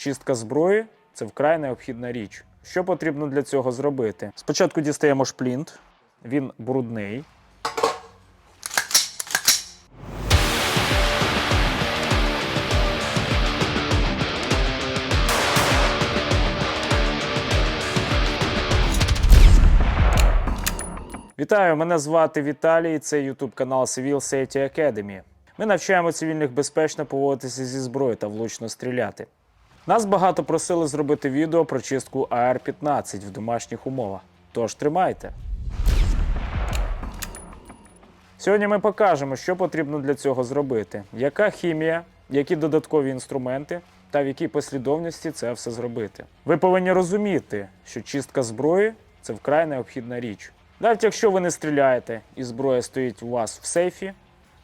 Чистка зброї це вкрай необхідна річ. Що потрібно для цього зробити? Спочатку дістаємо шплінт, він брудний. Вітаю, мене звати Віталій. Це YouTube канал Civil Safety Academy. Ми навчаємо цивільних безпечно поводитися зі зброєю та влучно стріляти. Нас багато просили зробити відео про чистку AR-15 в домашніх умовах. Тож тримайте. Сьогодні ми покажемо, що потрібно для цього зробити, яка хімія, які додаткові інструменти та в якій послідовності це все зробити. Ви повинні розуміти, що чистка зброї це вкрай необхідна річ. Навіть якщо ви не стріляєте і зброя стоїть у вас в сейфі,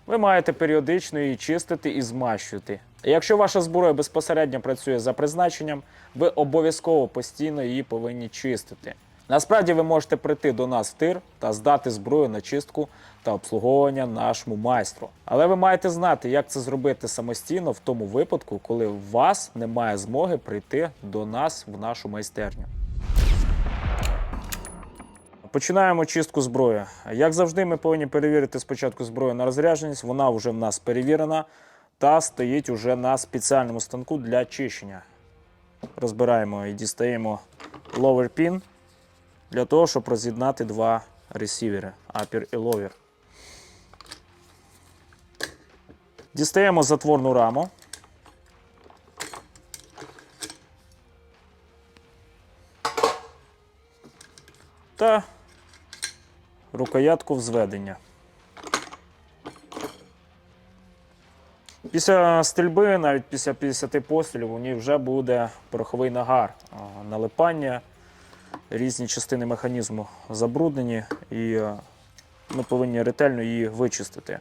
ви маєте періодично її чистити і змащувати. Якщо ваша зброя безпосередньо працює за призначенням, ви обов'язково постійно її повинні чистити. Насправді ви можете прийти до нас в тир та здати зброю на чистку та обслуговування нашому майстру. Але ви маєте знати, як це зробити самостійно в тому випадку, коли у вас немає змоги прийти до нас в нашу майстерню. Починаємо чистку зброї. Як завжди, ми повинні перевірити спочатку зброю на розрядженість. Вона вже в нас перевірена та стоїть уже на спеціальному станку для чищення. Розбираємо і дістаємо lower pin для того, щоб роз'єднати два ресівери upper і lower. Дістаємо затворну раму. Та рукоятку взведення. Після стрільби, навіть після 50 пострілів, у ній вже буде пороховий нагар, налипання, різні частини механізму забруднені, і е, ми повинні ретельно її вичистити.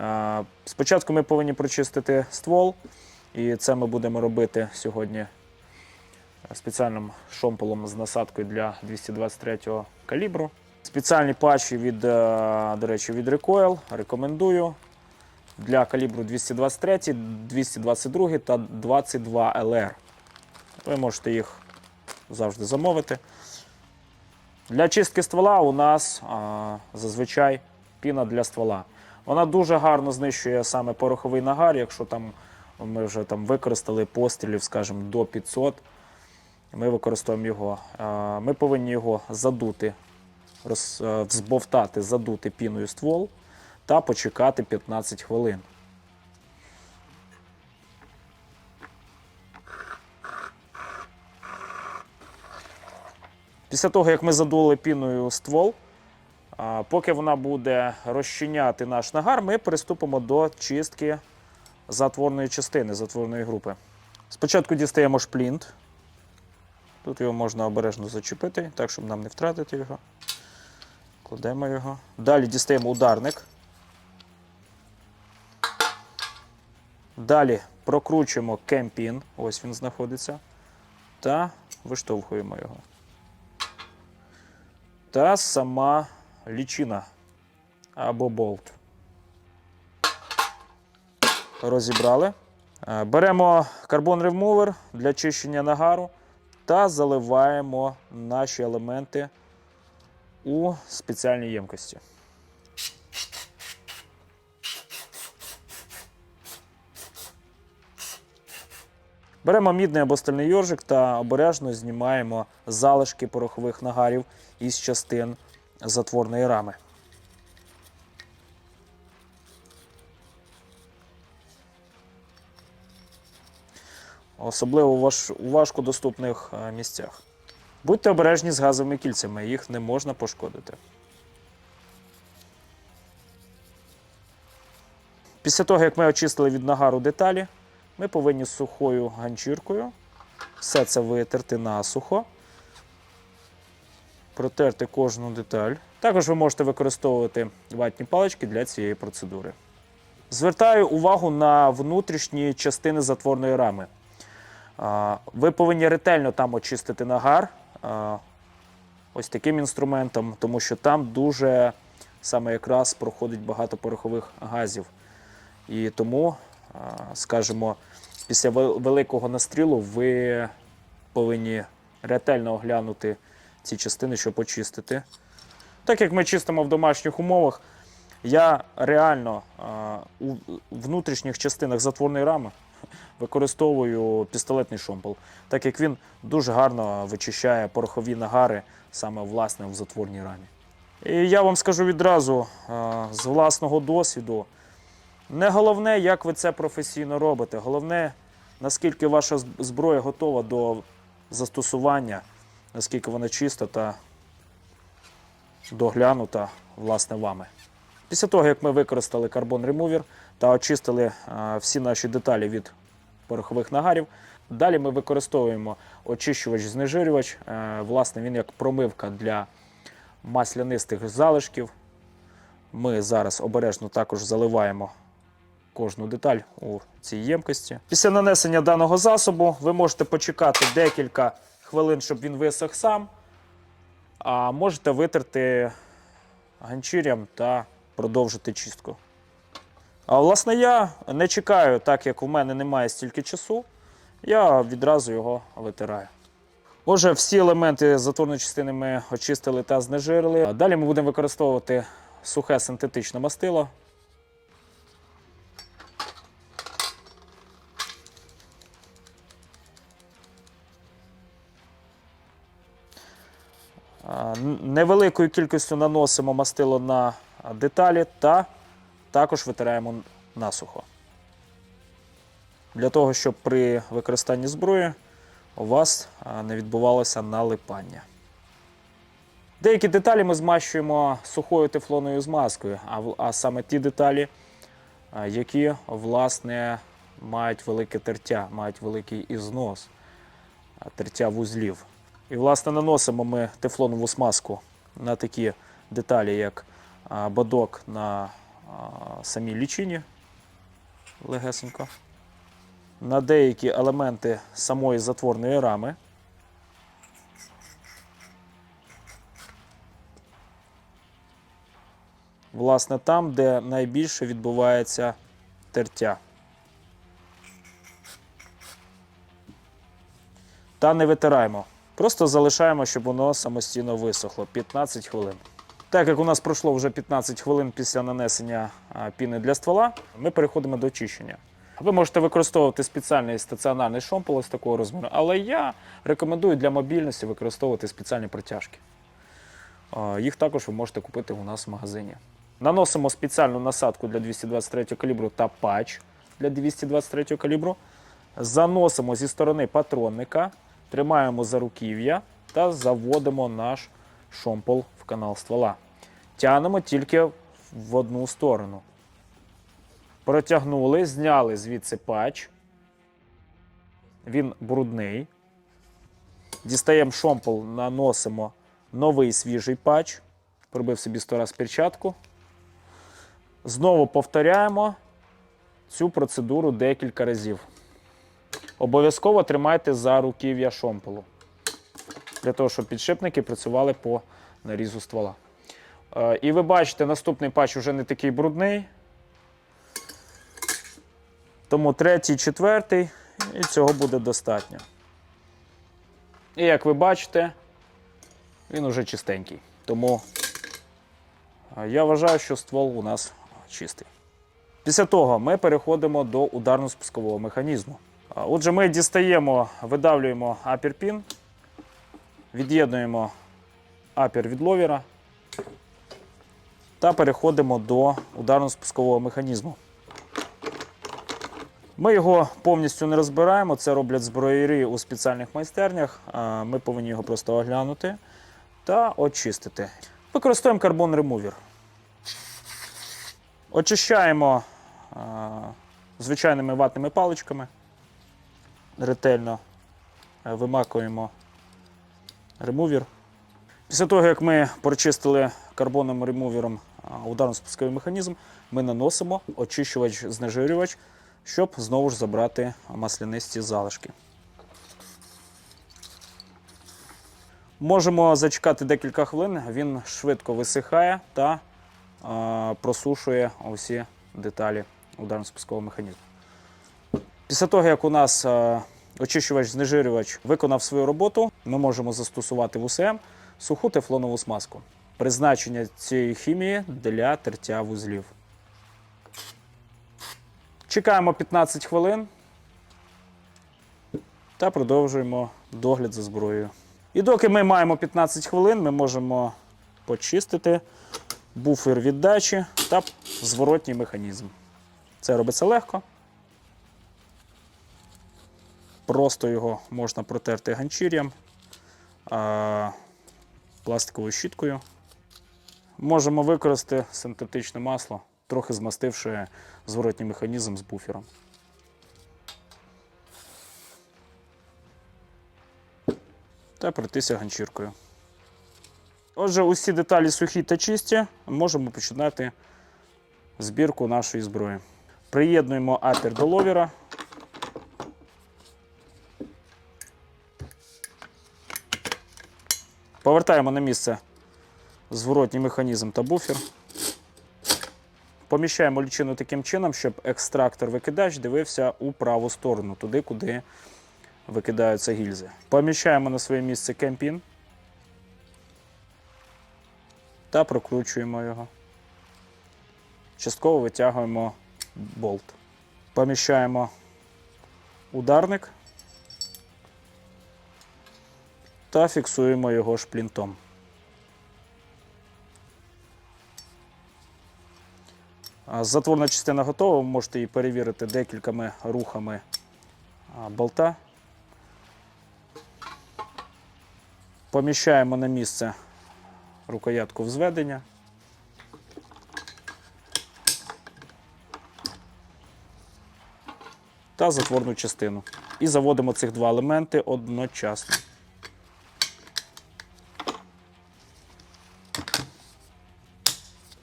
Е, Спочатку ми повинні прочистити ствол, і це ми будемо робити сьогодні спеціальним шомполом з насадкою для 223 калібру. Спеціальні патчі від, е, до речі, від Recoil рекомендую для калібру 223, 222 та 22 LR. Ви можете їх завжди замовити. Для чистки ствола у нас а, зазвичай піна для ствола. Вона дуже гарно знищує саме пороховий нагар, якщо там ми вже там використали пострілів, скажімо, до 500. Ми використовуємо його. Ми повинні його задути, роз, е, задути піною ствол та почекати 15 хвилин. Після того, як ми задули піною ствол, поки вона буде розчиняти наш нагар, ми приступимо до чистки затворної частини, затворної групи. Спочатку дістаємо шплінт. Тут його можна обережно зачепити, так, щоб нам не втратити його. Кладемо його. Далі дістаємо ударник. Далі прокручуємо кемпін, ось він знаходиться, та виштовхуємо його. Та сама лічина або болт. Розібрали. Е, Беремо карбон ремувер для чищення нагару та заливаємо наші елементи у спеціальній ємкості. Беремо мідний або стальний йоржик та обережно знімаємо залишки порохових нагарів із частин затворної рами. Особливо у важ- у важкодоступних е, місцях. Будьте обережні з газовими кільцями, їх не можна пошкодити. Після того, як ми очистили від нагару деталі, ми повинні сухою ганчіркою все це витерти насухо, протерти кожну деталь. Також ви можете використовувати ватні палички для цієї процедури. Звертаю увагу на внутрішні частини затворної рами. Ви повинні ретельно там очистити нагар ось таким інструментом, тому що там дуже саме якраз проходить багато порохових газів. І тому, скажімо, Після великого настрілу ви повинні ретельно оглянути ці частини, щоб очистити. Так як ми чистимо в домашніх умовах, я реально у внутрішніх частинах затворної рами використовую пістолетний шомпол, так як він дуже гарно вичищає порохові нагари саме власне в затворній рамі. І я вам скажу відразу з власного досвіду. Не головне, як ви це професійно робите. Головне, наскільки ваша зброя готова до застосування, наскільки вона чиста та доглянута власне вами. Після того, як ми використали карбон ремувер та очистили всі наші деталі від порохових нагарів, далі ми використовуємо очищувач-знежирювач. Е, Власне, він як промивка для маслянистих залишків. Ми зараз обережно також заливаємо кожну деталь у цій ємкості. Після нанесення даного засобу ви можете почекати декілька хвилин, щоб він висох сам, а можете витерти ганчір'ям та продовжити чистку. А власне я не чекаю, так як у мене немає стільки часу, я відразу його витираю. Отже, всі елементи затворної частини ми очистили та знежирили. Далі ми будемо використовувати сухе синтетичне мастило. Невеликою кількістю наносимо мастило на деталі та також витираємо насухо. Для того, щоб при використанні зброї у вас не відбувалося налипання. Деякі деталі ми змащуємо сухою тефлоною змазкою, а, а саме ті деталі, які власне мають велике тертя, мають великий ізнос, тертя вузлів. І, власне, наносимо ми тефлонову смазку на такі деталі, як бадок на самій лічині легесенько, на деякі елементи самої затворної рами. Власне, там, де найбільше відбувається тертя. Та не витираємо. Просто залишаємо, щоб воно самостійно висохло 15 хвилин. Так як у нас пройшло вже 15 хвилин після нанесення піни для ствола, ми переходимо до очищення. Ви можете використовувати спеціальний стаціонарний шомпол ось такого розміру, але я рекомендую для мобільності використовувати спеціальні протяжки. Їх також ви можете купити у нас в магазині. Наносимо спеціальну насадку для 223 калібру та патч для 223 калібру. Заносимо зі сторони патронника, тримаємо за руків'я та заводимо наш шомпол в канал ствола. Тягнемо тільки в одну сторону. Протягнули, зняли звідси патч. Він брудний. Дістаємо шомпол, наносимо новий свіжий патч. Пробив собі 100 раз перчатку. Знову повторяємо цю процедуру декілька разів. Обов'язково тримайте за руків'я шомполу. Для того, щоб підшипники працювали по нарізу ствола. Е, І ви бачите, наступний патч вже не такий брудний. Тому третій, четвертий, і цього буде достатньо. І як ви бачите, він уже чистенький. Тому е, я вважаю, що ствол у нас чистий. Після того ми переходимо до ударно-спускового механізму. Отже, ми дістаємо, видавлюємо апір-пін, від'єднуємо апір від ловіра та переходимо до ударно-спускового механізму. Ми його повністю не розбираємо, це роблять зброєрі у спеціальних майстернях. Ми повинні його просто оглянути та очистити. Використовуємо карбон ремувер. Очищаємо звичайними ватними паличками. Ретельно е, вимакуємо ремувер. Після того, як ми прочистили карбоновим ремувером а, ударно-спусковий механізм, ми наносимо очищувач-знежирювач, щоб знову ж забрати маслянисті залишки. Можемо зачекати декілька хвилин, він швидко висихає та а, просушує усі деталі ударно-спускового механізму. Після того, як у нас е, очищувач-знежирювач виконав свою роботу, ми можемо застосувати в УСМ суху тефлонову смазку. Призначення цієї хімії для тертя вузлів. Чекаємо 15 хвилин та продовжуємо догляд за зброєю. І доки ми маємо 15 хвилин, ми можемо почистити буфер віддачі та зворотній механізм. Це робиться легко. Просто його можна протерти ганчір'ям, пластиковою щіткою. Можемо використати синтетичне масло, трохи змастивши зворотній механізм з буфером. Та пройтися ганчіркою. Отже, усі деталі сухі та чисті, можемо починати збірку нашої зброї. Приєднуємо апер до ловіра. Повертаємо на місце зворотній механізм та буфер. Поміщаємо лічину таким чином, щоб екстрактор-викидач дивився у праву сторону, туди, куди викидаються гільзи. Поміщаємо на своє місце кемпін та прокручуємо його. Частково витягуємо болт. Поміщаємо ударник та фіксуємо його шплінтом. Затворна частина готова, ви можете її перевірити декількома рухами болта. Поміщаємо на місце рукоятку взведення. Та затворну частину. І заводимо цих два елементи одночасно.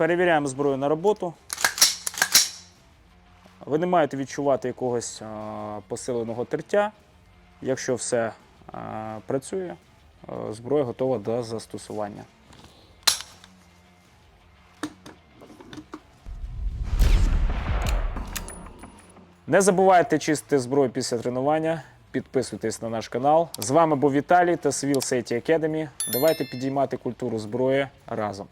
Перевіряємо зброю на роботу. Ви не маєте відчувати якогось посиленого тертя. Якщо все працює, зброя готова до застосування. Не забувайте чистити зброю після тренування. Підписуйтесь на наш канал. З вами був Віталій та Civil Safety Academy. Давайте підіймати культуру зброї разом.